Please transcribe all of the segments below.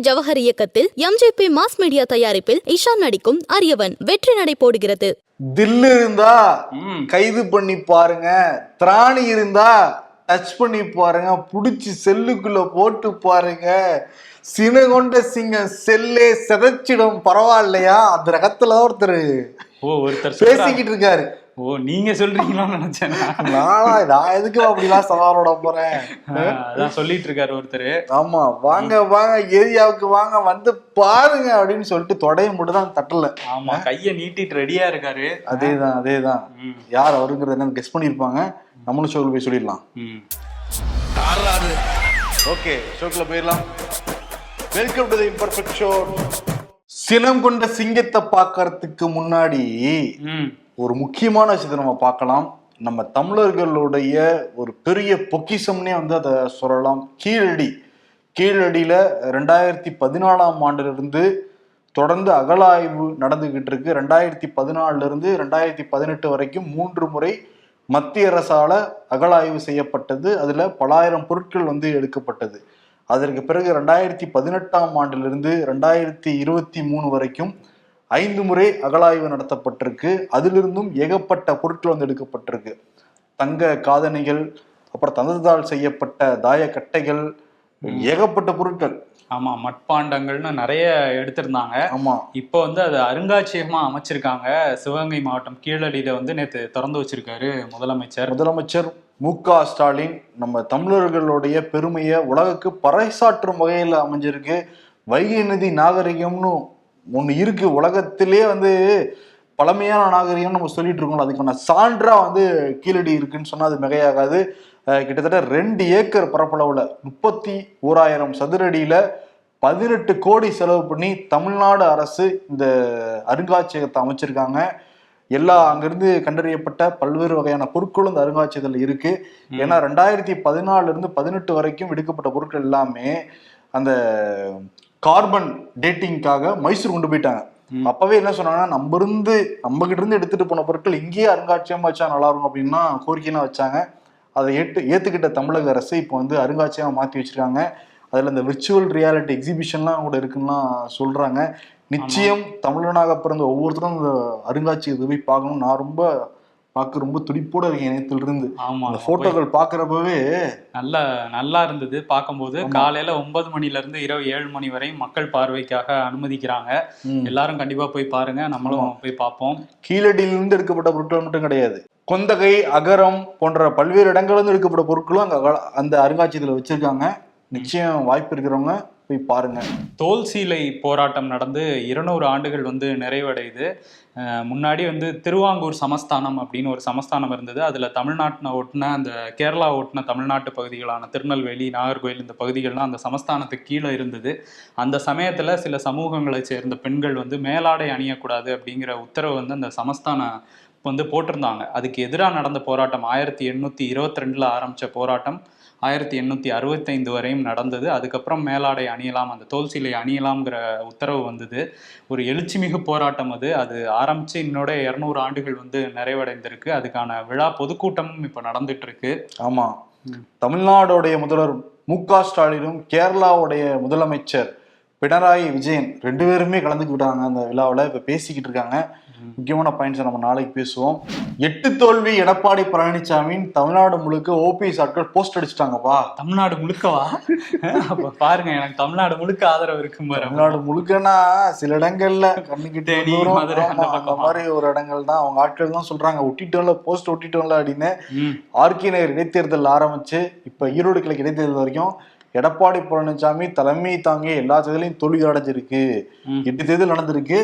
ஜவஹர் இயக்கத்தில் MJB mass media தயாரிப்பில் இஷான் நடிக்கும் அரியவன் வெற்றி நடை போடுகிறது. தில்லு இருந்தா. கைது பண்ணி பாருங்க. திராணி இருந்தா டச் பண்ணி பாருங்க. புடிச்சு செல்லுக்குள்ள போட்டு பாருங்க. சினகொண்ட சிங்கம் செல்லே செதைச்சிடும். பரவாயில்லையா? அந்த ரகத்துல ஒருத்தர் ஓ ஒருத்தர். பேசிக்கிட்டு இருக்காரு. ஓ நீங்க சொல்றீங்களான்னு நினைச்சேன் நான். நானா எதுக்கு அப்படிலாம் சவாலோட போறேன்? அதான் சொல்லிட்டு இருக்காரு ஒருத்தர். ஆமா வாங்க வாங்க ஏரியாவுக்கு வாங்க வந்து பாருங்க அப்படின்னு சொல்லிட்டு தொடைய மட்டும் தான் தட்டல. ஆமா கைய நீட்டிட்டு ரெடியா இருக்காரு. அதேதான் அதேதான். ம், யார் அவருங்கிறத என்னன்னு கெஸ் பண்ணிருப்பாங்க நம்மளும் ஷோக்கு போய் சொல்லிடலாம். ம். ஓகே ஷோக்குள்ள போயிடலாம். Welcome to the imperfect show சினம் கொண்ட சிங்கத்தை பார்க்கறதுக்கு முன்னாடி ம், ஒரு முக்கியமான விஷயத்தை நம்ம பார்க்கலாம். நம்ம தமிழர்களுடைய ஒரு பெரிய பொக்கிஷம்னே வந்து அதை சொல்லலாம். கீழடி. கீழடியில் ரெண்டாயிரத்தி பதினாலாம் ஆண்டிலிருந்து தொடர்ந்து அகழாய்வு நடந்துகிட்டு இருக்கு. ரெண்டாயிரத்தி பதினாலிருந்து ரெண்டாயிரத்தி பதினெட்டு வரைக்கும் மூன்று முறை மத்திய அரசால அகலாய்வு செய்யப்பட்டது. அதுல பலாயிரம் பொருட்கள் வந்து எடுக்கப்பட்டது. அதற்கு பிறகு ரெண்டாயிரத்தி பதினெட்டாம் ஆண்டிலிருந்து ரெண்டாயிரத்தி இருபத்தி மூணு வரைக்கும் ஐந்து முறை அகழாய்வு நடத்தப்பட்டிருக்கு. அதிலிருந்தும் ஏகப்பட்ட பொருட்கள் வந்து எடுக்கப்பட்டிருக்கு. தங்க காதணிகள் அப்புறம் தந்தத்தால் செய்யப்பட்ட தாயக்கட்டைகள் ஏகப்பட்ட பொருட்கள். ஆமா மட்பாண்டங்கள்னு நிறைய எடுத்திருந்தாங்க. ஆமா. இப்போ வந்து அது அருங்காட்சியகமா அமைச்சிருக்காங்க. சிவகங்கை மாவட்டம் கீழடியில வந்து நேத்து திறந்து வச்சிருக்காரு முதலமைச்சர். முதலமைச்சர் மு க ஸ்டாலின் நம்ம தமிழர்களுடைய பெருமையை உலகுக்கு பறைசாற்றும் வகையில் அமைஞ்சிருக்கு. வைகை நதி நாகரிகம்னு ஒன்று இருக்கு. உலகத்திலே வந்து பழமையான நாகரிகம் நம்ம சொல்லிட்டு இருக்கோம் அதுக்கான சான்றா வந்து கீழடி இருக்குன்னு சொன்னா அது மிகையாகாது. கிட்டத்தட்ட ரெண்டு ஏக்கர் பரப்பளவுல முப்பத்தி ஓராயிரம் சதுரடியில பதினெட்டு கோடி செலவு பண்ணி தமிழ்நாடு அரசு இந்த அருங்காட்சியகத்தை அமைச்சிருக்காங்க. எல்லா அங்கிருந்து கண்டறியப்பட்ட பல்வேறு வகையான பொருட்களும் இந்த அருங்காட்சியகத்தில் இருக்கு. ஏன்னா ரெண்டாயிரத்தி பதினாலுல இருந்து பதினெட்டு வரைக்கும் எடுக்கப்பட்ட பொருட்கள் எல்லாமே அந்த கார்பன் டேட்டிங்காக மைசூர் கொண்டு போயிட்டாங்க. அப்பவே என்ன சொன்னாங்கன்னா நம்ம இருந்து நம்ம கிட்ட இருந்து எடுத்துட்டு போன பொருட்கள் இங்கேயே அருங்காட்சியகமா வச்சா நல்லா இருக்கும் அப்படின்னா கோரிக்கைலாம் வச்சாங்க. அதை ஏற்று ஏத்துக்கிட்ட தமிழக அரசு இப்போ வந்து அருங்காட்சியகமா மாத்தி வச்சிருக்காங்க. அதுல இந்த விர்ச்சுவல் ரியாலிட்டி எக்ஸிபிஷன்லாம் கூட இருக்குன்னா சொல்றாங்க. நிச்சயம் தமிழனாக பிறந்த ஒவ்வொருத்தரும் இந்த அருங்காட்சியகத்தை போய் பார்க்கணும் நான் ரொம்ப பார்க்க ரொம்ப துடிப்போட இருக்கேன் நேத்துல இருந்து ஆமா அந்த போட்டோக்கள் பாக்குறப்பவே நல்லா நல்லா இருந்தது பார்க்கும்போது. காலையில ஒன்பது மணில இருந்து இரவு ஏழு மணி வரை மக்கள் பார்வைக்காக அனுமதிக்கிறாங்க. எல்லாரும் கண்டிப்பா போய் பாருங்க. நம்மளும் போய் பார்ப்போம். கீழடியிலிருந்து எடுக்கப்பட்ட பொருட்கள் மட்டும் கிடையாது. கொந்தகை அகரம் போன்ற பல்வேறு இடங்கள்ல இருந்து எடுக்கப்பட்ட பொருட்களும் அங்க அந்த அருங்காட்சியகத்துல வச்சிருக்காங்க. நிச்சயம் வாய்ப்பு இருக்கிறவங்க போய் பாருங்க. தோல் சீலை போராட்டம் நடந்து இருநூறு ஆண்டுகள் வந்து நிறைவடையுது. முன்னாடி வந்து திருவாங்கூர் சமஸ்தானம் அப்படின்னு ஒரு சமஸ்தானம் இருந்தது. அதில் தமிழ்நாட்டின ஒட்டின அந்த கேரளா ஒட்டின தமிழ்நாட்டு பகுதிகளான திருநெல்வேலி நாகர்கோயில் இந்த பகுதிகள்லாம் அந்த சமஸ்தானத்துக்கு கீழே இருந்தது. அந்த சமயத்தில் சில சமூகங்களை சேர்ந்த பெண்கள் வந்து மேலாடை அணியக்கூடாது அப்படிங்கிற உத்தரவு வந்து அந்த சமஸ்தான வந்து போட்டிருந்தாங்க. அதுக்கு எதிராக நடந்த போராட்டம் ஆயிரத்தி எண்ணூத்தி இருபத்தி ரெண்டுல ஆரம்பிச்ச போராட்டம் ஆயிரத்தி எண்ணூத்தி அறுபத்தைந்து வரையும் நடந்தது. அதுக்கப்புறம் மேலாடை அணியலாம் அந்த தோல் சீலை அணியலாம்ங்கிற உத்தரவு வந்தது. ஒரு எழுச்சிமிகு போராட்டம் அது. அது ஆரம்பிச்சு இன்னோட இருநூறு ஆண்டுகள் வந்து நிறைவடைந்திருக்கு. அதுக்கான விழா பொதுக்கூட்டமும் இப்ப நடந்துட்டு இருக்கு ஆமா. ம். தமிழ்நாடுடைய முதல்வர் மு க ஸ்டாலினும் கேரளாவுடைய முதலமைச்சர் பினராயி விஜயன் ரெண்டு பேருமே கலந்துக்கிட்டாங்க அந்த விழாவில். இப்ப பேசிக்கிட்டு இருக்காங்க. முக்கியமான பாயிண்ட்ஸ் நம்ம நாளைக்கு பேசுவோம். எட்டு தோல்வி எடப்பாடி பழனிசாமியின் தமிழ்நாடு முழுக்க ஓபிஎஸ் ஆட்கள் போஸ்ட் அடிச்சிட்டாங்கப்பா. தமிழ்நாடு முழுக்கவா? அப்ப பாருங்க எனக்கு தமிழ்நாடு முழுக்க ஆதரவு இருக்கும். தமிழ்நாடு முழுக்கனா சில இடங்கள்ல கண்ணுக்கிட்டே அந்த. மாதிரி ஒரு இடங்கள் தான் அவங்க ஆட்கள் தான் சொல்றாங்க. ஒட்டிட்டோம்ல போஸ்ட் ஒட்டிட்டோம்ல அப்படின்னு. ஆர்கே நகர் இடைத்தேர்தல் ஆரம்பிச்சு இப்ப ஈரோடு கிழக்கு இடைத்தேர்தல் வரைக்கும் எடப்பாடி பழனிசாமி தலைமை தாங்கி எல்லா தேர்தலையும் தோல்வி அடைஞ்சிருக்கு. எட்டு தேர்தல் நடந்திருக்கு.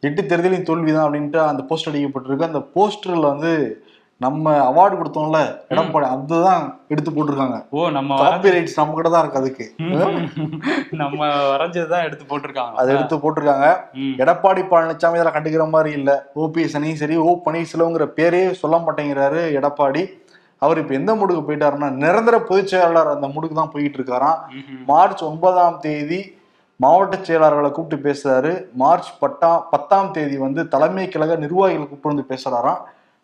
எட்டு தேர்தலையும் தோல்விதான் அப்படின்ட்டு அந்த போஸ்டர் அடிக்கப்பட்டிருக்கு. அந்த போஸ்டர்ல வந்து நம்ம அவார்டு கொடுத்தோம்ல எடப்பாடி அதுதான் எடுத்து போட்டிருக்காங்க. ஓ நம்ம வர- காப்பி ரைட்ஸ் நம்ம கிட்ட தான் இருக்கு அதுக்கு நம்ம வரைஞ்சதுதான் எடுத்து போட்டிருக்காங்க. அதை எடுத்து போட்டிருக்காங்க. எடப்பாடி பழனிசாமி இதெல்லாம் கண்டுக்கிற மாதிரி இல்ல. அணியும் சரி ஓ பன்னீர்செல்வங்கிற பேரே சொல்ல மாட்டேங்கிறாரு எடப்பாடி. அவர் இப்ப எந்த மூடுக்கு போயிட்டாருன்னா நிரந்தர பொதுச் செயலாளர் அந்த மூடுக்கு தான் போயிட்டு இருக்காராம். மார்ச் ஒன்பதாம் தேதி மாவட்ட செயலாளர்களை கூப்பிட்டு பேசுறாரு. மார்ச் பத்தாம் பத்தாம் தேதி வந்து தலைமை கழக நிர்வாகிகளை கூப்பிட்டு வந்து பேசுறாராம்.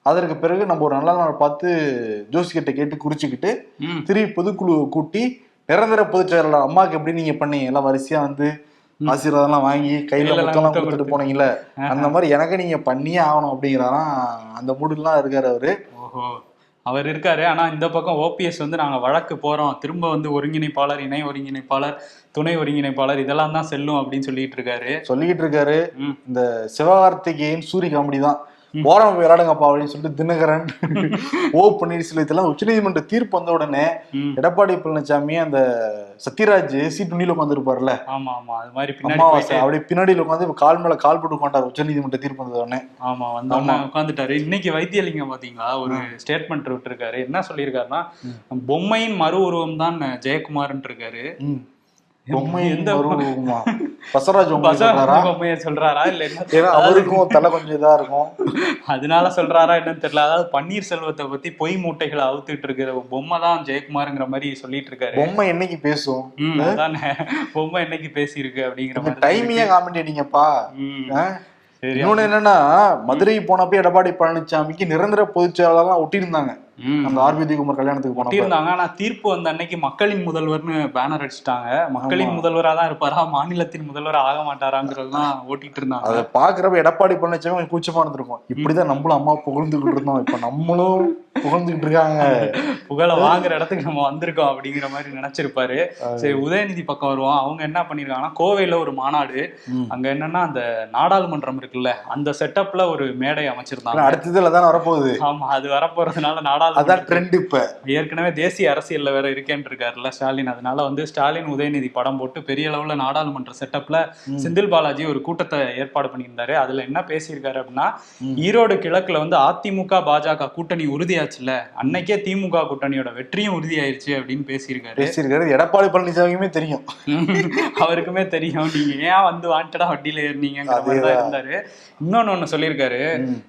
அதற்கு பிறகு நம்ம ஒரு நல்ல நாள் பார்த்து ஜோசிகிட்ட கேட்டு குறிச்சுக்கிட்டு ம், திருப்பி பொதுக்குழுவை கூட்டி நிரந்தர பொதுச் செயலாளர் அம்மாவுக்கு எப்படி நீங்க பண்ணீங்க? எல்லாம் வரிசையா வந்து ஆசீர்வாதம் எல்லாம் வாங்கி கையில முத்தம்லாம் முத்தம் கொடுத்துட்டு கொடுத்து. போனீங்கல்ல? அந்த மாதிரி எனக்கு நீங்க பண்ணியே ஆகணும் அப்படிங்கிறாராம். அந்த மூடுலாம் இருக்காரு அவரு. அவர் இருக்காரு. ஆனா இந்த பக்கம் ஓபிஎஸ் வந்து நாங்க வழக்கு போறோம். திரும்ப வந்து ஒருங்கிணைப்பாளர் இணை ஒருங்கிணைப்பாளர் துணை ஒருங்கிணைப்பாளர் இதெல்லாம் தான் செல்லும் அப்படின்னு சொல்லிட்டு இருக்காரு. சொல்லிக்கிட்டு இருக்காரு. இந்த சிவகார்த்திகேயன் சூரிய காமெடி தான். போறோம் விளையாடுங்கப்பா அப்படின்னு சொல்லிட்டு தினகரன் ஓ பன்னீர்செல்வத்தெல்லாம் உச்சநீதிமன்ற தீர்ப்பு வந்த உடனே. எடப்பாடி பழனிசாமி அந்த சத்யராஜ் சீட் துணியில உட்காந்துருப்பாருல ஆமா ஆமா. அது மாதிரி அமாவாசை அப்படியே பின்னாடியில உட்காந்து கால் மேல கால் போட்டு உட்காண்டார் உச்சநீதிமன்ற தீர்ப்பு வந்த உடனே. ஆமா வந்தோடனே உட்காந்துட்டாரு இன்னைக்கு வைத்தியலிங்கம் பாத்தீங்களா? ஒரு ஸ்டேட்மெண்ட் விட்டுருக்காரு. என்ன சொல்லியிருக்காருன்னா பொம்மையின் மறு உருவம் தான் ஜெயக்குமார்ன்னு இருக்காரு. பொம்மை எந்த வருமா பசராஜ் பொம்மை பசா சொல்றாரா? இல்ல என்ன ஏன்னா அவருக்கும் தலை கொஞ்சம் இதா இருக்கும். அதனால சொல்றாரா என்னன்னு தெரியல. அதாவது பன்னீர்செல்வத்தை பத்தி பொய் மூட்டைகளை அவுத்துட்டு இருக்கிற பொம்மை தான் ஜெயக்குமார்ங்கிற மாதிரி சொல்லிட்டு இருக்காரு. பொம்மை என்னைக்கு பேசும்? அதானே. பொம்மை என்னைக்கு பேசியிருக்கு அப்படிங்கிற மாதிரி டைமியே காமெடி அடிங்கப்பா. இன்னொன்னு என்னன்னா மதுரை போனப்ப எடப்பாடி பழனிசாமிக்கு நிரந்தர பொதுச் செயலாளர்லாம் ஒட்டியிருந்தாங்க. அந்த ஆர்பிதி குமார் கல்யாணத்துக்கு இருந்தாங்க ஆனா தீர்ப்பு வந்த அன்னைக்கு மக்களின் முதல்வர்னு பேனர் அடிச்சிட்டாங்க. மக்களின் முதல்வரா தான் இருப்பாரா? மாநிலத்தின் முதல்வர் ஆக மாட்டாராங்கிறதுலாம் ஓட்டிட்டு இருந்தாங்க. அதை பாக்குறப்ப எடப்பாடி பழனிசாமி கொஞ்சம் கூச்சமா இருந்திருக்கும். இப்படிதான் நம்மளும் அம்மா புகழ்ந்துகிட்டு இருந்தோம். இப்ப நம்மளும் புகழ்ந்துகிட்டு இருக்காங்க. புகழ வாங்குற இடத்துக்கு நம்ம வந்திருக்கோம் அப்படிங்கிற மாதிரி நினைச்சிருப்பாரு. சரி உதயநிதி பக்கம் வருவோம். அவங்க என்ன பண்ணிருக்காங்கன்னா கோவையில ஒரு மாநாடு. அங்க என்னன்னா அந்த நாடாளுமன்றம் இருக்குல்ல அந்த செட்டப்ல ஒரு மேடை அமைச்சிருந்தாங்க. அடுத்ததுல தானே வரப்போகுது. ஆமா அது வரப்போறதுனால அதான் நாடாளுமன்ற ட்ரெண்ட் இப்ப. ஏற்கனவே தேசிய அரசியல்ல வேற இருக்கேன்னு இருக்காருல்ல ஸ்டாலின். அதனால வந்து ஸ்டாலின் உதயநிதி படம் போட்டு பெரிய அளவுல நாடாளுமன்ற செட்டப்ல செந்தில் பாலாஜி ஒரு கூட்டத்தை ஏற்பாடு பண்ணியிருந்தாரு. அதுல என்ன பேசியிருக்காரு அப்படின்னா ஈரோடு கிழக்குல வந்து அதிமுக பாஜக கூட்டணி உறுதியாச்சுல்ல. அன்னைக்கே திமுக கூட்டணியோட வெற்றியும் உறுதியாயிருச்சு அப்படின்னு பேசியிருக்காரு. பேசியிருக்காரு. எடப்பாடி பழனிசாமிக்குமே தெரியும். அவருக்குமே தெரியும். நீங்க ஏன் வந்து வாண்டடா வட்டியில ஏறினீங்கிற மாதிரி தான் இருந்தாரு. இன்னொன்னு ஒண்ணு சொல்லியிருக்காரு.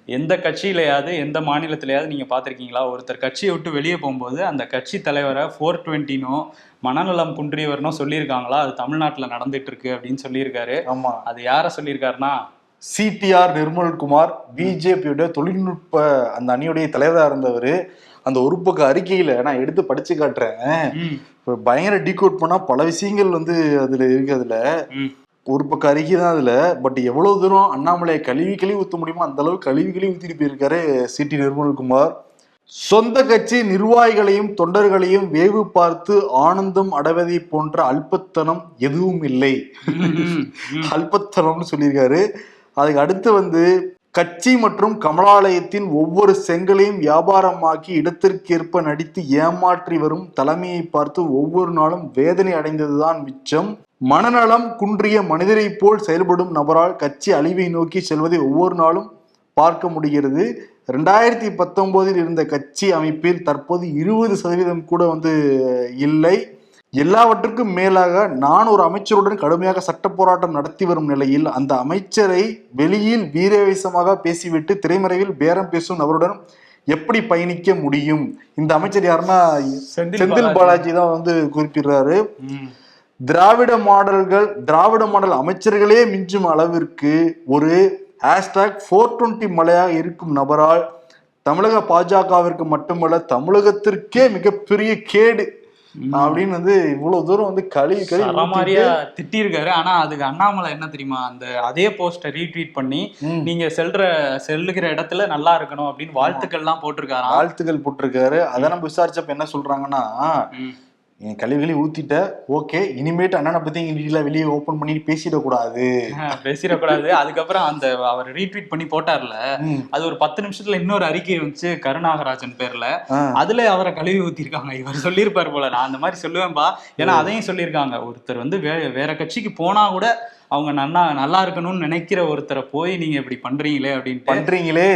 எந்த கட்சியிலயாவது எந்த மாநிலத்திலயாவது நீங்க பாத்திருக்கீங்களா ஒருத்தர் கட்சியை விட்டு வெளியே போகும்போது அந்த கட்சி தலைவரை ஃபோர் டுவெண்ட்டினோ மனநலம் குன்றியவர்னோ சொல்லியிருக்காங்களா? அது தமிழ்நாட்டுல நடந்துட்டு இருக்கு அப்படின்னு சொல்லியிருக்காரு. ஆமா. அது யார சொல்லியிருக்காருன்னா? சிடிஆர் நிர்மல்குமார் பிஜேபியோட தொழில்நுட்ப அந்த அணியுடைய தலைவரா இருந்தவர். அந்த ஒரு பக்க அறிக்கையில நான் எடுத்து படிச்சு காட்டுறேன். பயங்கர டீகோட் பண்ணா பல விஷயங்கள் வந்து அதுல இருக்கு அதுல. ஒரு பக்க அறிக்கை தான் அதுல. பட் எவ்வளவு தூரம் அண்ணாமலையை கழுவி கழுவி ஊத்த முடியுமோ அந்த அளவுக்கு கழுவி கழுவி ஊத்திட்டு போயிருக்காரு சிடி நிர்மல்குமார். சொந்த கட்சி நிர்வாகிகளையும் தொண்டர்களையும் வேவு பார்த்து ஆனந்தம் அடைவதை போன்ற அல்பத்தனம் எதுவும் இல்லை. அல்பத்தனம்னு சொல்லியிருக்காரு. அதுக்கு அடுத்து வந்து கட்சி மற்றும் கமலாலயத்தின் ஒவ்வொரு செங்கலையும் வியாபாரமாக்கி இடத்திற்கேற்ப நடித்து ஏமாற்றி வரும் தலைமையை பார்த்து ஒவ்வொரு நாளும் வேதனை அடைந்ததுதான் மிச்சம். மனநலம் குன்றிய மனிதரைப் போல் செயல்படும் நபரால் கட்சி அழிவை நோக்கி செல்வதை ஒவ்வொரு நாளும் பார்க்க முடிகிறது. ரெண்டாயிரத்தி பத்தொன்பதில் இருந்த கட்சி அமைப்பில் தற்போது இருபது சதவீதம் கூட வந்து இல்லை. எல்லாவற்றுக்கும் மேலாக நான் ஒரு அமைச்சருடன் கடுமையாக சட்ட போராட்டம் நடத்தி வரும் நிலையில் அந்த அமைச்சரை வெளியில் வீரவேசமாக பேசிவிட்டு திரைமறைவில் பேரம் பேசும் நபருடன் எப்படி பயணிக்க முடியும்? இந்த அமைச்சர் யாருன்னா? செந்தில் பாலாஜி. தான் வந்து குறிப்பிடுறாரு. திராவிட மாடல்கள் திராவிட மாடல் அமைச்சர்களே மிஞ்சும் அளவிற்கு ஒரு ஹேஷ்டாக் ஃபோர் டுவெண்ட்டி மலையாக இருக்கும் நபரால் தமிழக பாஜகவிற்கு மட்டுமல்ல தமிழகத்திற்கே மிகப்பெரிய கேடு. அப்படின்னு வந்து இவ்வளவு தூரம் வந்து கழுவி கழுவி சரமாரியா திட்டியிருக்காரு. ஆனா அதுக்கு அண்ணாமலை என்ன தெரியுமா அந்த அதே போஸ்டை ரீட்வீட் பண்ணி. நீங்க செல்ற செல்லுகிற இடத்துல நல்லா இருக்கணும் அப்படின்னு வாழ்த்துக்கள்லாம் போட்டிருக்காராம். வாழ்த்துக்கள் போட்டிருக்காரு. அதை நம்ம விசாரிச்சப்ப என்ன சொல்றாங்கன்னா ம். நீ கழுவி கழுவி ஊத்திட்ட ஓகே இனிமேட்டு அண்ணனை பத்தி இங்க வெளியே ஓபன் பண்ணி பேசிடக்கூடாது. பேசிடக்கூடாது. அதுக்கப்புறம் அந்த அவர் ரீட்வீட் பண்ணி போட்டார்ல. அது ஒரு பத்து நிமிஷத்துல இன்னொரு அறிக்கை வந்துச்சு கருணாகராஜன் பேர்ல. அதுல அவரை கழுவி ஊத்திருக்காங்க இவர் சொல்லியிருப்பாரு போல. நான் அந்த மாதிரி சொல்லுவேன்பா ஏன்னா அதையும் சொல்லியிருக்காங்க. ஒருத்தர் வந்து வே வேற கட்சிக்கு போனா கூட அவங்க நல்லா நல்லா இருக்கணும்னு நினைக்கிற ஒருத்தரை போய் நீங்க இப்படி பண்றீங்களே அப்படின்ட்டு. பண்றீங்களே.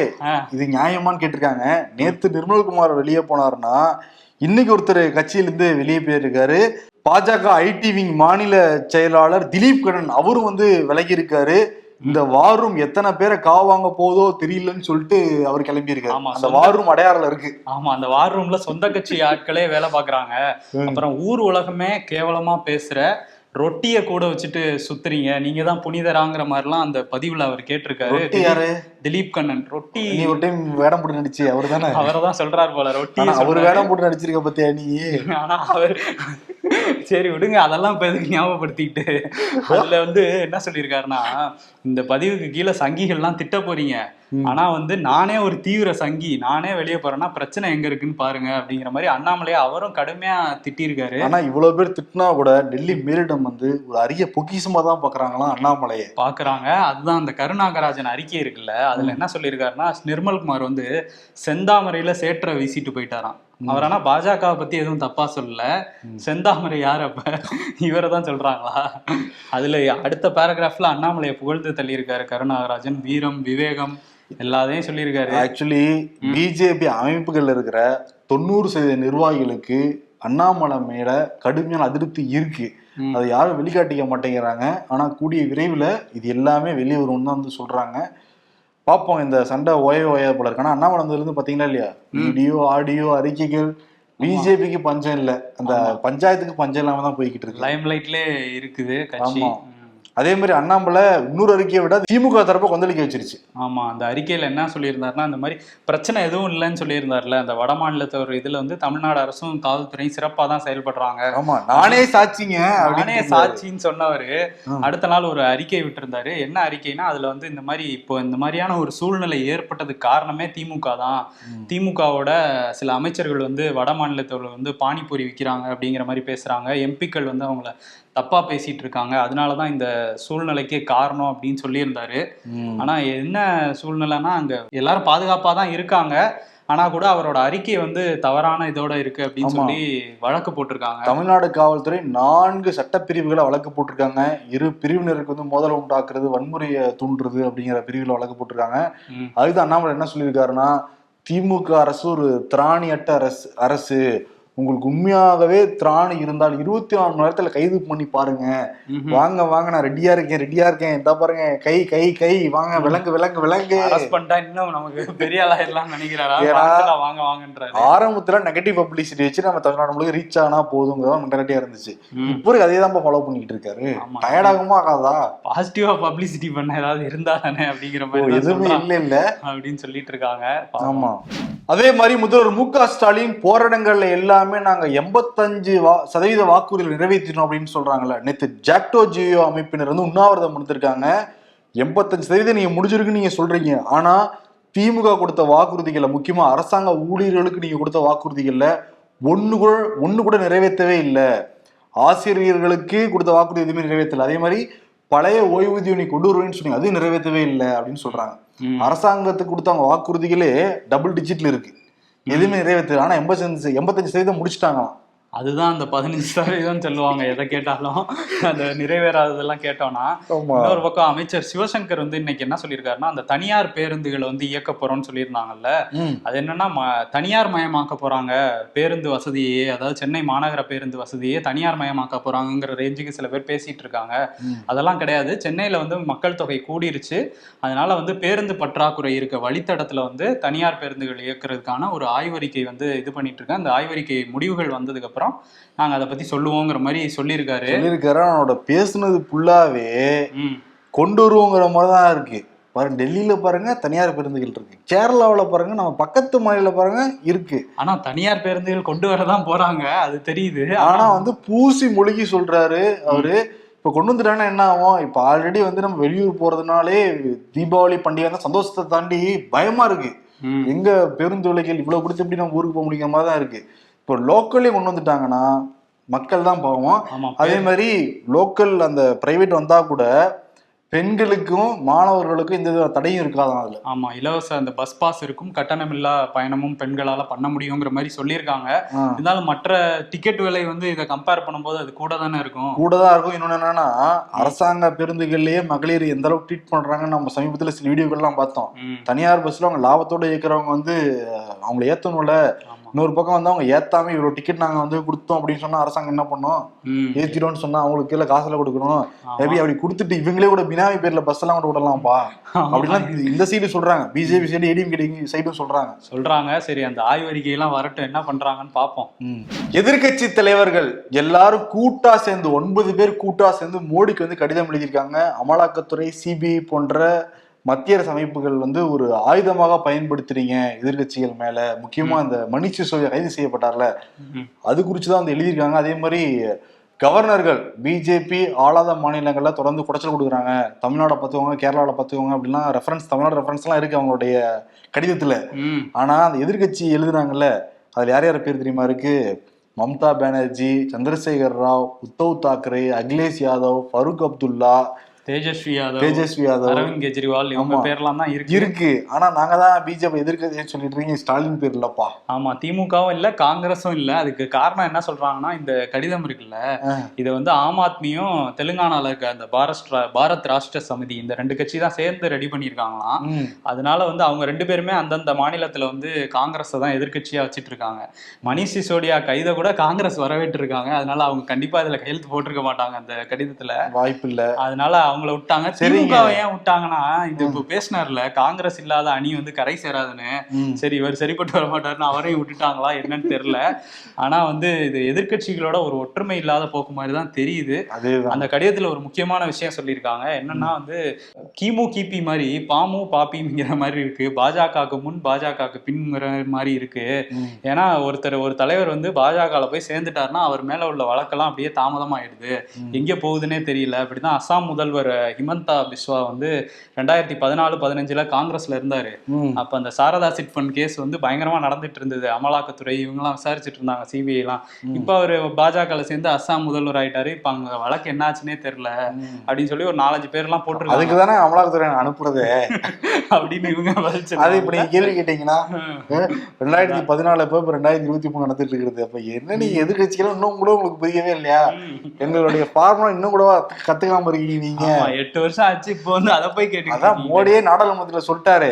இது நியாயமான்னு கேட்டிருக்காங்க. நேத்து நிர்மல்குமார் வெளியே போனாருன்னா இன்னைக்கு ஒருத்தர் கட்சியிலிருந்து வெளியே போயிருக்காரு. பாஜக ஐடி விங் மாநில செயலாளர் திலீப் கண்ணன் அவரும் வந்து விலகி இருக்காரு. இந்த வாரும் எத்தனை பேரை காவு வாங்க போதோ தெரியலன்னு சொல்லிட்டு அவர் கிளம்பி இருக்காரு ஆமா, அந்த வாரும் அடையாறுல இருக்கு. ஆமா அந்த வார் ரூம்ல சொந்த கட்சி ஆட்களே வேலை பாக்குறாங்க அப்புறம் ஊர் உலகமே கேவலமா பேசுற ரொட்டிய கூட வச்சுட்டு சுத்துறீங்க. நீங்க தான் புனிதராங்கிற மாதிரிலாம் அந்த பதிவுல அவர் கேட்டிருக்காரு. திலீப் கண்ணன். ரொட்டி நீ ஒரு டைம் வேடம் போட்டு நடிச்சு அவர் தானே அவரை தான் சொல்றாரு போல. ரொட்டி அவர் வேடம் போட்டு நடிச்சிருக்க பத்தியா நீ? ஆனா அவர் சரி விடுங்க. அதெல்லாம் இப்ப எதுக்கு ஞாபகப்படுத்திக்கிட்டு. அதுல வந்து என்ன சொல்லியிருக்காருன்னா இந்த பதிவுக்கு கீழே சங்கிகள்லாம் திட்ட போறீங்க. ஆனா வந்து நானே ஒரு தீவிர சங்கி நானே வெளியே போறேன்னா பிரச்சனை எங்க இருக்குன்னு பாருங்க அப்படிங்கிற மாதிரி அண்ணாமலையை அவரும் கடுமையா திட்டியிருக்காரு. ஆனா இவ்வளவு பேர் திட்டினா கூட டெல்லி மேலிடம் வந்து ஒரு அரிய பொக்கிஷமா தான் பாக்குறாங்களாம் அண்ணாமலையை. பாக்குறாங்க. அதுதான் அந்த கருணாகராஜன் அறிக்கை இருக்குல்ல அதுல என்ன சொல்லியிருக்காருன்னா நிர்மல்குமார் வந்து செந்தாமரையில சேற்ற வீசிட்டு போயிட்டாராம். அவர் ஆனா பாஜகவை பத்தி எதுவும் தப்பா சொல்லல. செந்தாமரை யார் அப்ப? இவரை தான் சொல்றாங்களா? அதுல அடுத்த பேராகிராஃப்ல அண்ணாமலையை புகழ்ந்து தள்ளியிருக்காரு கருணாகராஜன். வீரம் விவேகம் எல்லாத்தையும் சொல்லியிருக்காரு. ஆக்சுவலி பிஜேபி அமைப்புகள் இருக்கிற தொண்ணூறு சதவீத நிர்வாகிகளுக்கு அண்ணாமலை மேல கடுமையான அதிருப்தி இருக்கு. அதை யாரும் வெளிக்காட்டிக்க மாட்டேங்கிறாங்க. ஆனா கூடிய விரைவில் இது எல்லாமே வெளியே வரும்னு தான் வந்து சொல்றாங்க. பார்ப்போம் இந்த சண்டை ஓய ஓய போல இருக்கு. ஆனா அண்ணாமலை வந்து இருந்து பாத்தீங்களா இல்லையா வீடியோ ஆடியோ அறிக்கைகள் பிஜேபிக்கு பஞ்சம் இல்ல. அந்த பஞ்சாயத்துக்கு பஞ்சம் இல்லாம தான் போய்கிட்டு இருக்கு. லைம் லைட்லே இருக்குது கட்சி. அதே மாதிரி அண்ணாமலை இன்னொரு அறிக்கையை விட திமுக தரப்ப கொந்தளிக்க வச்சிருச்சு. ஆமா அந்த அறிக்கையில என்ன சொல்லியிருந்தாருன்னா இந்த மாதிரி பிரச்சனை எதுவும் இல்லைன்னு சொல்லியிருந்தாருல அந்த வட மாநிலத்தவர் இதுல வந்து தமிழ்நாடு அரசும் காவல்துறையும் சிறப்பா தான் செயல்படுறாங்க. ஆமா நானே சாட்சிங்க நானே சாட்சின்னு சொன்னவரு. அடுத்த நாள் ஒரு அறிக்கை விட்டிருந்தாரு. என்ன அறிக்கைனா அதுல வந்து இந்த மாதிரி இப்போ இந்த மாதிரியான ஒரு சூழ்நிலை ஏற்பட்டதுக்கு காரணமே திமுக தான். திமுகவோட சில அமைச்சர்கள் வந்து வட மாநிலத்தவர்கள் வந்து பானிபூரி விற்கிறாங்க அப்படிங்கிற மாதிரி பேசுறாங்க. எம்பிக்கள் வந்து அவங்கள தப்பா பேசிட்டு இருக்காங்க அதனாலதான் இந்த சூழ்நிலைக்கே காரணம் அப்படின்னு சொல்லியிருந்தாரு. ஆனா என்ன சூழ்நிலைன்னா அங்க எல்லாரும் பாதுகாப்பா தான் இருக்காங்க. ஆனா கூட அவரோட அறிக்கை வந்து தவறான இதோட இருக்கு அப்படின்னு. சொல்லி வழக்கு போட்டிருக்காங்க. தமிழ்நாடு காவல்துறை நான்கு சட்டப்பிரிவுகளை வழக்கு போட்டிருக்காங்க. இரு பிரிவினருக்கு வந்து மோதல் உண்டாக்குறது வன்முறையை தூண்டுறது அப்படிங்கிற பிரிவுல வழக்கு போட்டிருக்காங்க. அதுக்கு அண்ணாமலை என்ன சொல்லியிருக்காருன்னா திமுக அரசு ஒரு திராணியற்ற அரசு அரசு. உங்களுக்கு உண்மையாகவே திராணி இருந்தால் இருபத்தி நாலு மணி நேரத்துல கைது பண்ணி பாருங்க. வாங்க வாங்க நான் ரெடியா இருக்கேன் ரெடியா இருக்கேன். இந்த பாருங்க கை கை கை வாங்க விலங்கு விலங்கு விலங்கு. பண்ணிட்டா இன்னும் நமக்கு பெரிய ஆளாயிரலாம் நினைக்கிறாரா. வாங்க வாங்கன்றாரு. ஆரம்பத்துல நெகட்டிவ் பப்ளிசிட்டி வச்சு நம்ம தமிழ்நாடு முழுக்க ரீச் ஆனா போதுங்கிறதா மென்டாலிட்டியா இருந்துச்சு. இப்போ அதே தான் ஃபாலோ பண்ணிட்டு இருக்காரு. டயர்ட் ஆகுமா ஆகாதா? பாசிட்டிவா பப்ளிசிட்டி பண்ண ஏதாவது இருந்தா தானே அப்படிங்கிற மாதிரி எதுவுமே. இல்ல இல்ல அப்படின்னு சொல்லிட்டு இருக்காங்க. ஆமா. அதே மாதிரி முதல்வர் மு க ஸ்டாலின் போராட்டங்கள்ல எல்லாமே நாங்க எண்பத்தஞ்சு வா சதவீத வாக்குறுதிகள் நிறைவேற்றினோம் அப்படின்னு சொல்றாங்கல்ல. நேற்று ஜாக்டோ ஜியோ அமைப்பினர் வந்து உண்ணாவிரதம் முடித்திருக்காங்க எண்பத்தஞ்சு சதவீதம் நீங்க முடிஞ்சிருக்குன்னு நீங்க சொல்றீங்க. ஆனா திமுக கொடுத்த வாக்குறுதிகளை முக்கியமா அரசாங்க ஊழியர்களுக்கு நீங்க கொடுத்த வாக்குறுதிகள்ல ஒன்று கூட ஒன்று கூட நிறைவேற்றவே இல்லை. ஆசிரியர்களுக்கு கொடுத்த வாக்குறுதி எதுவுமே நிறைவேற்றல. அதே மாதிரி பழைய ஓய்வூதியம் நீ கொண்டு வருவேன்னு சொன்னீங்க அது நிறைவேற்றவே இல்லை அப்படின்னு சொல்றாங்க. அரசாங்கத்துக்கு கொடுத்த அவங்க வாக்குறுதிகளே டபுள் டிஜிட்ல இருக்கு. எதுவுமே நிறைவேற்றல. ஆனா எண்பத்தஞ்சு எண்பத்தஞ்சு சதவீதம் முடிச்சிட்டாங்களாம். அதுதான் அந்த பதினஞ்சு சதவீதம் சொல்லுவாங்க எதை கேட்டாலும். அந்த நிறைவேறாததெல்லாம் கேட்டோம்னா இன்னொரு பக்கம் அமைச்சர் சிவசங்கர் வந்து இன்னைக்கு என்ன சொல்லியிருக்காருன்னா அந்த தனியார் பேருந்துகளை வந்து இயக்க போறோம்னு சொல்லியிருந்தாங்கல்ல. அது என்னன்னா தனியார் மயமாக்க போறாங்க பேருந்து வசதியே அதாவது சென்னை மாநகர பேருந்து வசதியே தனியார் மயமாக்க போறாங்கங்கிற ரேஞ்சுக்கு சில பேர் பேசிட்டு இருக்காங்க. அதெல்லாம் கிடையாது. சென்னையில வந்து மக்கள் தொகை கூடிருச்சு. அதனால வந்து பேருந்து பற்றாக்குறை இருக்க வழித்தடத்துல வந்து தனியார் பேருந்துகள் இயக்குறதுக்கான ஒரு ஆய்வறிக்கை வந்து இது பண்ணிட்டு இருக்கேன் அந்த ஆய்வறிக்கை முடிவுகள் வந்ததுக்கு அப்புறம் நாங்க அதை பத்தி சொல்லுவோங்கிற மாதிரி சொல்லியிருக்காரு. சொல்லியிருக்காரு. அவனோட பேசுனது ஃபுல்லாவே கொண்டு வருவோங்கிற மாதிரி தான் இருக்கு. பாருங்க டெல்லியில பாருங்க தனியார் பேருந்துகள் இருக்கு. கேரளாவுல பாருங்க நம்ம பக்கத்து மாநில பாருங்க இருக்கு. ஆனா தனியார் பேருந்துகள் கொண்டு வரதான் போறாங்க அது தெரியுது. ஆனா வந்து பூசி மொழிகி சொல்றாரு அவரு. இப்ப கொண்டு வந்துட்டாங்கன்னா என்ன ஆகும்? இப்ப ஆல்ரெடி வந்து நம்ம வெளியூர் போறதுனாலே தீபாவளி பண்டிகை வந்து சந்தோஷத்தை தாண்டி பயமா இருக்கு. எங்க பேருந்து விலைகள் இவ்வளவு கொடுத்து எப்படி நம்ம ஊருக்கு போக முடியுங்கிற மாதிரி தான் இருக்கு. இப்போ லோக்கல்லே கொண்டு வந்துட்டாங்கன்னா மக்கள் தான் பாவம். அதே மாதிரி லோக்கல் அந்த பிரைவேட் வந்தா கூட பெண்களுக்கும் மாணவர்களுக்கும் வித தடையும் இருக்காதான் அதுல. ஆமா இலவச அந்த பஸ் பாஸ் இருக்கும். கட்டணமில்லா பயணமும் பெண்களால பண்ண முடியுங்கிற மாதிரி சொல்லியிருக்காங்க. இருந்தாலும் மற்ற டிக்கெட் விலை வந்து இதை கம்பேர் பண்ணும்போது அது கூட தானே இருக்கும். கூட தான் இருக்கும். இன்னொன்னு என்னன்னா அரசாங்க பேருந்துகள்லயே மகளிர் எந்த அளவுக்கு ட்ரீட் பண்றாங்கன்னு நம்ம சமீபத்துல சில வீடியோக்கள்லாம் பார்த்தோம். தனியார் பஸ்ல அவங்க லாபத்தோட இயக்குறவங்க வந்து அவங்கள ஏத்தணும்ல. இன்னொரு பக்கம் வந்து அவங்க ஏத்தாம இவ்வளவு டிக்கெட் நாங்க வந்து கொடுத்தோம் அப்படின்னு சொன்னா அரசாங்கம் என்ன பண்ணும்? ம், ஏத்திட்டோம்னு சொன்னா அவங்களுக்கு கீழே காசுல கொடுக்கணும். மேபி அப்படி கொடுத்துட்டு இவங்களே கூட பினாமி பேர்ல பஸ் எல்லாம் கூட விடலாம்ப்பா. அப்படிலாம் இந்த சைடு சொல்றாங்க. பிஜேபி சைடு ஏடிஎம் சைடும் சொல்றாங்க. சொல்றாங்க. சரி அந்த ஆய்வறிக்கை எல்லாம் வரட்டும். என்ன பண்றாங்கன்னு பாப்போம். எதிர்க்கட்சி தலைவர்கள் எல்லாரும் கூட்டா சேர்ந்து ஒன்பது பேர் கூட்டா சேர்ந்து மோடிக்கு வந்து கடிதம் எழுதியிருக்காங்க. அமலாக்கத்துறை சிபிஐ போன்ற மத்திய அரசு அமைப்புகள் வந்து ஒரு ஆயுதமாக பயன்படுத்துறீங்க எதிர்க்கட்சிகள் மேல. முக்கியமா இந்த மணிஷ் சிசோடியா கைது செய்யப்பட்டார்ல. அது குறித்து தான் வந்து எழுதியிருக்காங்க. அதே மாதிரி கவர்னர்கள் பிஜேபி ஆளாத மாநிலங்கள்ல தொடர்ந்து குடைச்சல் கொடுக்குறாங்க. தமிழ்நாடை பார்த்துக்கோங்க கேரளாவில் பார்த்துக்கோங்க அப்படிலாம் ரெஃபரன்ஸ் தமிழ்நாடு ரெஃபரன்ஸ்லாம் இருக்கு அவங்களுடைய கடிதத்துல. ஆனா அந்த எதிர்க்கட்சி எழுதுனாங்கல்ல அதுல யார் யார் பேர் தெரியுமா இருக்கு? மம்தா பானர்ஜி சந்திரசேகர் ராவ் உத்தவ் தாக்கரே அகிலேஷ் யாதவ் ஃபருக் அப்துல்லா தேஜஸ்வி யாதவ் தேஜஸ்வி யாதவ். அரவிந்த் கெஜ்ரிவால் இவங்க. பேர்லாம் தான் இருக்கு. இருக்கு. ஆனா நாங்க தான் பிஜேபி எதிர்க்கட்சின்னு சொல்லிட்டு இருக்கீங்க. ஸ்டாலின் பேர் இல்லப்பா. ஆமா திமுகவும் இல்ல காங்கிரஸும் இல்ல. அதுக்கு காரணம் என்ன சொல்றாங்கன்னா இந்த கடிதம் இருக்குல்ல. இதை வந்து ஆம் ஆத்மியும் தெலுங்கானால இருக்க அந்த பாரத் பாரத் ராஷ்டிர சமிதி இந்த ரெண்டு கட்சி தான் சேர்ந்து ரெடி பண்ணியிருக்காங்களாம். ம். அதனால வந்து அவங்க ரெண்டு பேருமே அந்தந்த மாநிலத்துல வந்து காங்கிரஸை தான் எதிர்க்கட்சியா வச்சிட்டு இருக்காங்க மணிஷ் சிசோடியா கைதை கூட காங்கிரஸ் வரவேற்று இருக்காங்க அதனால அவங்க கண்டிப்பா இதுல கையெழுத்து போட்டிருக்க மாட்டாங்க அந்த கடிதத்துல. வாய்ப்பு இல்ல. அதனால அவங்கள விட்டாங்க. சரிங்க. திமுக ஏன் விட்டாங்கன்னா இது இப்போ பேசினார்ல காங்கிரஸ் இல்லாத அணி வந்து கரை சேராதுன்னு. சரி இவர் சரிப்பட்டு வர மாட்டாருன்னு அவரையும் விட்டுட்டாங்களா என்னன்னு தெரியல. ஆனா வந்து இது எதிர்க்கட்சிகளோட ஒரு ஒற்றுமை இல்லாத போக்கு மாதிரி தான் தெரியுது. அந்த கடிதத்துல ஒரு முக்கியமான விஷயம் சொல்லியிருக்காங்க. என்னன்னா வந்து கிமு கிபி மாதிரி பாமு பாப்பிங்கிற மாதிரி இருக்கு. பாஜகவுக்கு முன் பாஜகவுக்கு பின்ங்கிற மாதிரி இருக்கு. ஏன்னா ஒருத்தர் ஒரு தலைவர் வந்து பாஜகவில் போய் சேர்ந்துட்டாருன்னா அவர் மேல உள்ள வழக்கெல்லாம் அப்படியே தாமதமாயிடுது. எங்க போகுதுன்னே தெரியல. அப்படிதான் அசாம் முதல்வர் ஹிமந்தா பிஸ்வா வந்து ரெண்டாயிரத்தி பதினாலு பதினஞ்சுல காங்கிரஸ்ல இருந்தாரு. அப்ப அந்த சாரதா சிட் ஃபண்ட் கேஸ் வந்து பயங்கரமா நடந்துட்டு இருந்தது. அமலாக்கத்துறை இவங்கெல்லாம் விசாரிச்சுட்டு இருந்தாங்க சிபிஐ எல்லாம். ம். இப்ப அவரு பாஜகல சேர்ந்து அஸ்ஸாம் முதல்வர் ஆயிட்டாரு. இப்ப அங்க வழக்கு என்னாச்சுன்னே தெரியல. ம். அப்படின்னு சொல்லி ஒரு நாலஞ்சு பேர் எல்லாம் போட்டிருக்காங்க. அதுக்கு தானே அமலாக்கத்துறை அனுப்புறது. அப்படின்னு இவங்க அது பதிச்சிருக்காங்க. இப்ப நீங்க கேள்வி கேட்டீங்கன்னா ரெண்டாயிரத்தி பதினாலு இப்போ ரெண்டாயிரத்தி இருபத்தி மூணு நடந்துட்டு இருக்கிறது அப்ப என்ன நீங்க எதிர்கட்சிகள் இன்னும் கூட உங்களுக்கு புரியவே இல்லையா. எங்களுடைய ஃபார்முலா இன்னும் கூட கத்துக்காம இருக்கீங்க நீங்க? ஆமா, எட்டு வருஷம் ஆச்சு இப்போ வந்து அதை போய் அதான் கேட்டு மோடியே நாடாளுமன்றத்துல சொல்லிட்டாரு.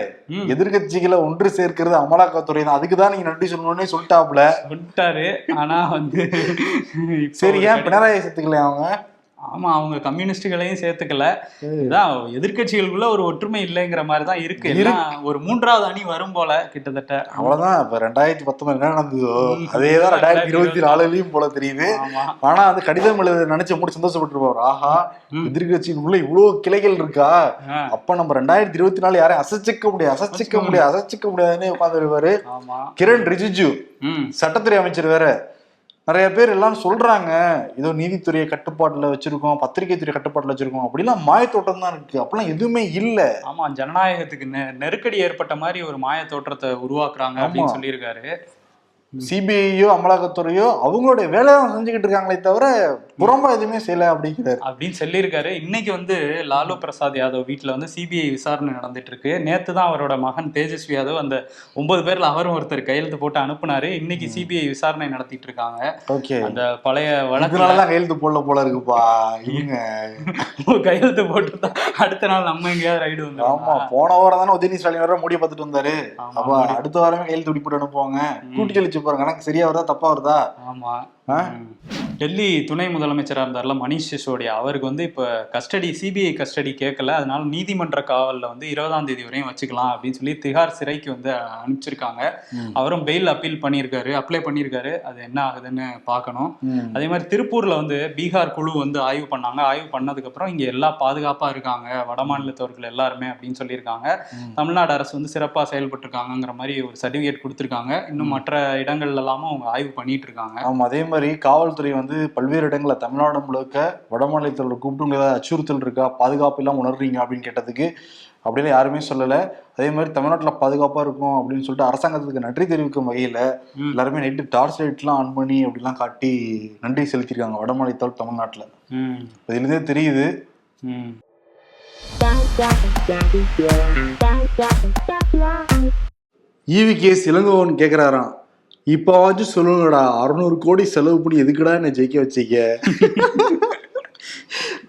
எதிர்கட்சிகளை ஒன்று சேர்க்கிறது அமலாக்கத்துறை தான். அதுக்கு தான் நீங்க நன்றி சொல்லணும்னே சொல்லிட்டாப்ல சொல்லிட்டாரு ஆனா வந்து சரி ஏன் பினராயி சேர்த்துக்கல அவங்க? ஆமா அவங்க கம்யூனிஸ்டுகளையும் சேர்த்துக்கல. இதான் எதிர்க்கட்சிகளுக்குள்ள ஒரு ஒற்றுமை இல்லைங்கிற மாதிரி தான் இருக்கு ஒரு மூன்றாவது அணி வரும் போல கிட்டத்தட்ட. அவ்வளவுதான் இப்ப ரெண்டாயிரத்தி பத்தொன்பது என்ன நடந்ததோ அதேதான் ரெண்டாயிரத்தி இருபத்தி நாலுலயும் போல தெரியுது. ஆனா அது கடிதம் எழுத நினைச்ச மூடி சந்தோஷப்பட்டுருப்பாரு. ஆஹா ம். எதிர்கட்சிக்குள்ள இவ்வளவு கிளைகள் இருக்கா? அப்ப நம்ம ரெண்டாயிரத்தி இருபத்தி நாலு யாரையும் அசைச்சிக்க முடியாது அசைச்சிக்க முடியாது அசைச்சிக்க முடியாதுன்னு உட்காந்துருப்பாரு ஆமா. கிரண் ரிஜிஜு சட்டத்துறை அமைச்சர் வேற. நிறைய பேர் எல்லாம் சொல்றாங்க ஏதோ நீதித்துறையை கட்டுப்பாட்டுல வச்சிருக்கோம் பத்திரிகை துறை கட்டுப்பாட்டுல வச்சிருக்கோம். அப்படிலாம் மாயத்தோட்டம் தான் இருக்கு. அப்படிலாம் எதுவுமே இல்ல. ஆமா ஜனநாயகத்துக்கு நெ- நெருக்கடி ஏற்பட்ட மாதிரி ஒரு மாய தோற்றத்தை உருவாக்குறாங்க அப்படின்னு. சொல்லியிருக்காரு. சிபிஐயோ அமலாக்கத்துறையோ அவங்களுடைய வேலையை தான் செஞ்சுக்கிட்டு இருக்காங்களே தவிர புறம்பா எதுவுமே செய்யல அப்படிங்கிறாரு. அப்படின்னு சொல்லியிருக்காரு. இன்னைக்கு வந்து லாலு பிரசாத் யாதவ் வீட்டுல வந்து சிபிஐ விசாரணை நடந்துட்டு இருக்கு. நேத்து தான் அவரோட மகன் தேஜஸ்வி யாதவ் அந்த ஒன்பது பேர்ல அவரும் ஒருத்தர் கையெழுத்து போட்டு அனுப்புனாரு. இன்னைக்கு சிபிஐ விசாரணை நடத்திட்டு இருக்காங்க. ஓகே. அந்த பழைய வழக்குல இதனாலதான் கையெழுத்து போடல போல இருக்குப்பா. கையெழுத்து போட்டு அடுத்த நாள் நம்ம எங்கேயாவது ரைடு ஆமா வந்து போன வாரம் தானே உதயநிதி ஸ்டாலின் வர முடிய பார்த்துட்டு வந்தாரு. ஆமா, அப்ப. அடுத்த வாரமே கையெழுத்து பிடிப்பட்டு அனுப்புவாங்க. கூட்டி கழிச்சு பாருங்க எனக்கு சரியா வருதா? தப்பா வருதா? ஆமா. டெல்லி துணை முதலமைச்சரா இருந்தார்ல மணிஷ் சிசோடியா அவருக்கு வந்து இப்ப கஸ்டடி சிபிஐ கஸ்டடி கேட்கல. அதனால நீதிமன்ற காவல்ல வந்து இருபதாம் தேதி வரையும் வச்சுக்கலாம் அப்படின்னு சொல்லி திகார் சிறைக்கு வந்து அனுப்பிச்சிருக்காங்க. அவரும் பெயில் அப்பீல் பண்ணியிருக்காரு அப்ளை பண்ணியிருக்காரு. அது என்ன ஆகுதுன்னு பார்க்கணும். அதே மாதிரி திருப்பூர்ல வந்து பீகார் குழு வந்து ஆய்வு பண்ணாங்க. ஆய்வு பண்ணதுக்கு அப்புறம் இங்க எல்லா பாதுகாப்பா இருக்காங்க. வட மாநிலத்தவர்கள் எல்லாருமே அப்படின்னு சொல்லியிருக்காங்க. தமிழ்நாடு அரசு வந்து சிறப்பா செயல்பட்டு இருக்காங்கிற மாதிரி ஒரு சர்டிபிகேட் கொடுத்துருக்காங்க. இன்னும் மற்ற இடங்கள்ல எல்லாமும் அவங்க ஆய்வு பண்ணிட்டு இருக்காங்க. ஆமா அதே மாதிரி காவல்துறை வந்து பல்வேறு இடங்கள்ல தமிழ்நாடு முழுக்க வட மாநிலத்தில் கூப்பிட்டு ஏதாவது அச்சுறுத்தல் இருக்கா? பாதுகாப்பு எல்லாம் உணர்றீங்க அப்படின்னு கேட்டதுக்கு அப்படின்னு யாருமே சொல்லல. அதே மாதிரி தமிழ்நாட்டுல பாதுகாப்பா இருக்கும் அப்படின்னு சொல்லிட்டு அரசாங்கத்துக்கு நன்றி தெரிவிக்கும் வகையில. எல்லாருமே நைட்டு டார்ச் லைட்லாம் ஆன் பண்ணி அப்படிலாம் காட்டி நன்றி செலுத்திருக்காங்க வட மாநிலத்தோர் தமிழ்நாட்டுல. ம். இதுலேருந்தே தெரியுது. ஈவி கேஸ் இளங்கோவன் கேக்குறாராம். இப்பவாச்சும் சொல்லுங்கடா அறுநூறு கோடி செலவு பண்ணி எதுக்குடா என்ன ஜெயிக்க வச்சீங்க?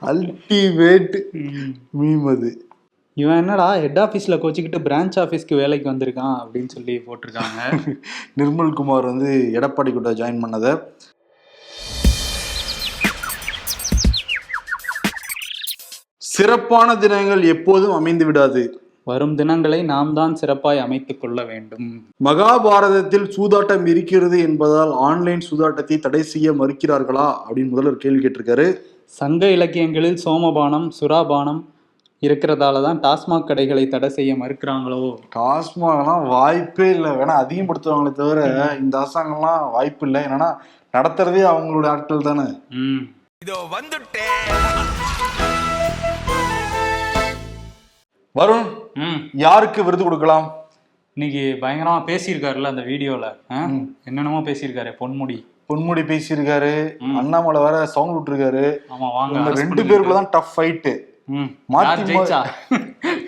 அல்டிமேட். மீம் அது. இவன் என்னடா ஹெட் ஆஃபீஸ்ல கோச்சிக்கிட்டு பிரான்ச் ஆஃபீஸ்க்கு வேலைக்கு வந்திருக்கான் அப்படின்னு சொல்லி போட்டிருக்காங்க. நிர்மல் குமார் வந்து எடப்பாடி கூட ஜாயின் பண்ணதை. சிறப்பான தினங்கள் எப்போதும் அமைந்து விடாது. வரும் தினங்களை நாம் தான் சிறப்பாய் அமைத்துக் கொள்ள வேண்டும். மகாபாரதத்தில் சூதாட்டம் இருக்கிறது என்பதால் ஆன்லைன் சூதாட்டத்தை தடை செய்ய மறுக்கிறார்களா அப்படின்னு முதல்வர் கேள்வி கேட்டிருக்காரு. சங்க இலக்கியங்களில் சோமபானம் சுராபானம் இருக்கிறதால தான் டாஸ்மாக் கடைகளை தடை செய்ய மறுக்கிறாங்களோ? டாஸ்மாக்லாம் வாய்ப்பே இல்லை. வேணா அதிகப்படுத்துவாங்களே தவிர இந்த அரசாங்கம்லாம் வாய்ப்பு இல்லை. என்னன்னா நடத்துறதே அவங்களுடைய ஆட்கள் தானே. ம். வருண் யாருக்கு விருது கொடுக்கலாம்? இன்னைக்கு பயங்கரமா பேசியிருக்காருல்ல அந்த வீடியோல? என்னென்னமோ பேசியிருக்காரு பொன்முடி. பொன்முடி பேசியிருக்காரு அண்ணாமலை வேற சவுண்ட் விட்டுருக்காரு. ஆமா வாங்க ரெண்டு. பேருக்குள்ள தான் டஃப் ஃபைட்டு ம். மாத்தி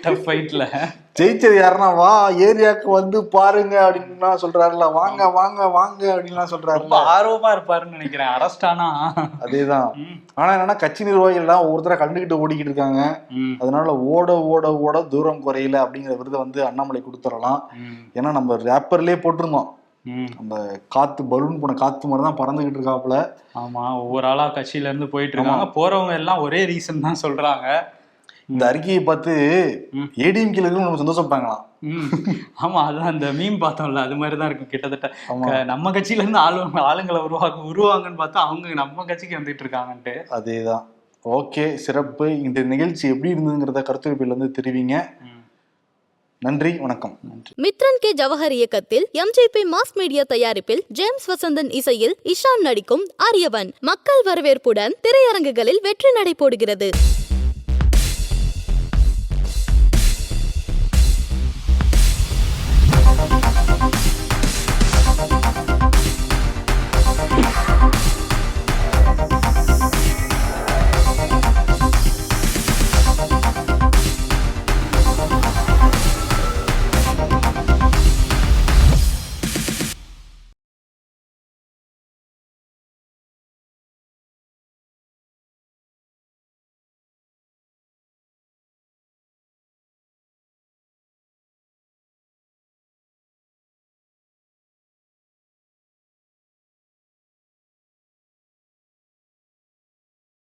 டஃப் ஃபைட்ல ஜெயிச்சது யாருன்னா வா ஏரியாக்கு வந்து பாருங்க அப்படின்னு சொல்றாருல வாங்க வாங்க வாங்க அப்படின்லாம் ரொம்ப சொல்றாருல ஆர்வமா இருப்பாருன்னு நினைக்கிறேன். அரெஸ்ட் ஆனா. அதேதான். ஆனா என்னன்னா கட்சி நிர்வாகிகள் எல்லாம் ஒவ்வொருத்தர கண்டுகிட்டு ஓடிக்கிட்டு இருக்காங்க. அதனால ஓட ஓட ஓட தூரம் குறையல அப்படிங்கிற விருதை வந்து அண்ணாமலை கொடுத்துடலாம் ஏன்னா நம்ம ரேப்பர்லயே போட்டிருந்தோம். அந்த காத்து பலூன் போன காத்து மாதிரி தான் பறந்துகிட்டு இருக்காப்புல. ஆமா ஒவ்வொரு ஆளா கட்சியில இருந்து போயிட்டு இருக்காங்க. போறவங்க எல்லாம் ஒரே ரீசன் தான் சொல்றாங்க. இந்த அறிக்கையை பார்த்து ம். ஏடிஎம்கேல இருந்து நம்ம சந்தோஷப்பட்டாங்களாம். ஆமா அதான் அந்த மீன் பார்த்தோம்ல அது மாதிரி தான் இருக்கும் கிட்டத்தட்ட நம்ம கட்சியில இருந்து ஆளுங்க ஆளுங்களை உருவாக்க உருவாங்கன்னு பார்த்தா அவங்க நம்ம கட்சிக்கு வந்துட்டு இருக்காங்கன்ட்டு. அதேதான். ஓகே சிறப்பு. இந்த நிகழ்ச்சி எப்படி இருந்ததுங்கிறத கருத்துரைப்பில் வந்து தெரிவிங்க. நன்றி வணக்கம். மித்ரன் கே ஜவஹர் இயக்கத்தில் எம்ஜிபி மாஸ் மீடியா தயாரிப்பில் ஜேம்ஸ் வசந்தன் இசையில் இஷான் நடிக்கும் ஆரியவன். மக்கள் வரவேற்புடன் திரையரங்குகளில் வெற்றி நடை போடுகிறது.